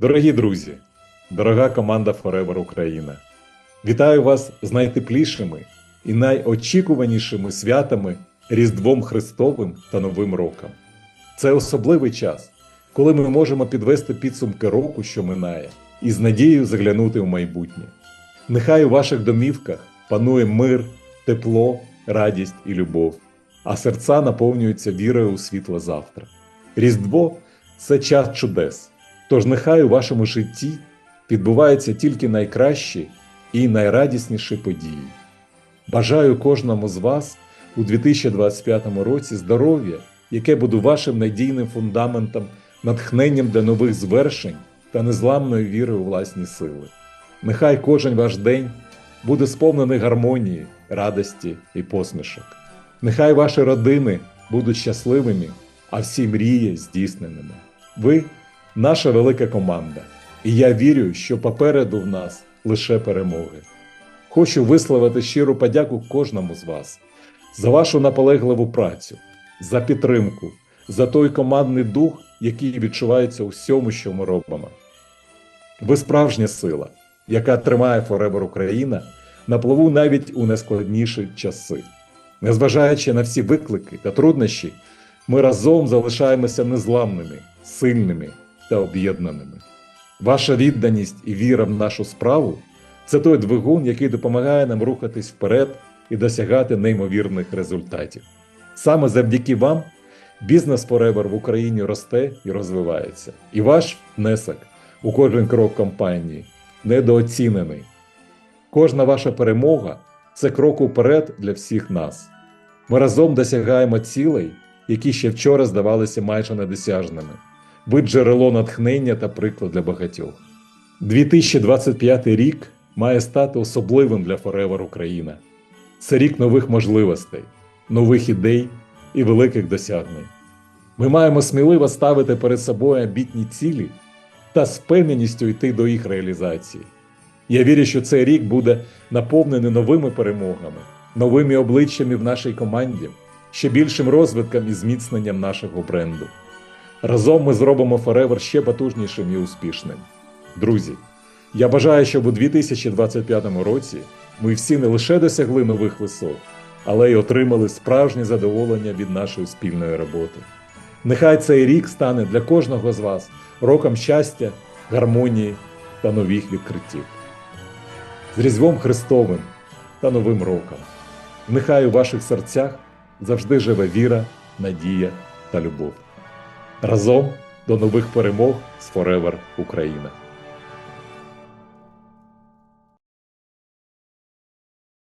Дорогі друзі, дорога команда Forever Україна, вітаю вас з найтеплішими і найочікуванішими святами Різдвом Христовим та Новим роком. Це особливий час, коли ми можемо підвести підсумки року, що минає, і з надією заглянути в майбутнє. Нехай у ваших домівках панує мир, тепло, радість і любов, а серця наповнюються вірою у світло завтра. Різдво це час чудес. Тож нехай у вашому житті відбуваються тільки найкращі і найрадісніші події. Бажаю кожному з вас у 2025 році здоров'я, яке буде вашим надійним фундаментом, натхненням для нових звершень та незламної віри у власні сили. Нехай кожен ваш день буде сповнений гармонії, радості і посмішок. Нехай ваші родини будуть щасливими, а всі мрії здійсненими. Ви наша велика команда, і я вірю, що попереду в нас лише перемоги. Хочу висловити щиру подяку кожному з вас за вашу наполегливу працю, за підтримку, за той командний дух, який відчувається у всьому, що ми робимо. Ви справжня сила, яка тримає Forever Україна на плаву навіть у найскладніші часи. Незважаючи на всі виклики та труднощі, ми разом залишаємося незламними, сильними та об'єднаними. Ваша відданість і віра в нашу справу це той двигун, який допомагає нам рухатись вперед і досягати неймовірних результатів. Саме завдяки вам бізнес Forever в Україні росте і розвивається, і ваш внесок у кожен крок компанії недооцінений. Кожна ваша перемога це крок уперед для всіх нас. Ми разом досягаємо цілей, які ще вчора здавалися майже недосяжними. Ви джерело натхнення та приклад для багатьох. 2025 рік має стати особливим для Forever Україна. Це рік нових можливостей, нових ідей і великих досягнень. Ми маємо сміливо ставити перед собою амбітні цілі та з впевненістю йти до їх реалізації. Я вірю, що цей рік буде наповнений новими перемогами, новими обличчями в нашій команді, ще більшим розвитком і зміцненням нашого бренду. Разом ми зробимо Forever ще потужнішим і успішним. Друзі, я бажаю, щоб у 2025 році ми всі не лише досягли нових висот, але й отримали справжнє задоволення від нашої спільної роботи. Нехай цей рік стане для кожного з вас роком щастя, гармонії та нових відкриттів. З Різдвом Христовим та Новим роком. Нехай у ваших серцях завжди живе віра, надія та любов. Разом до нових перемог з Forever Україна!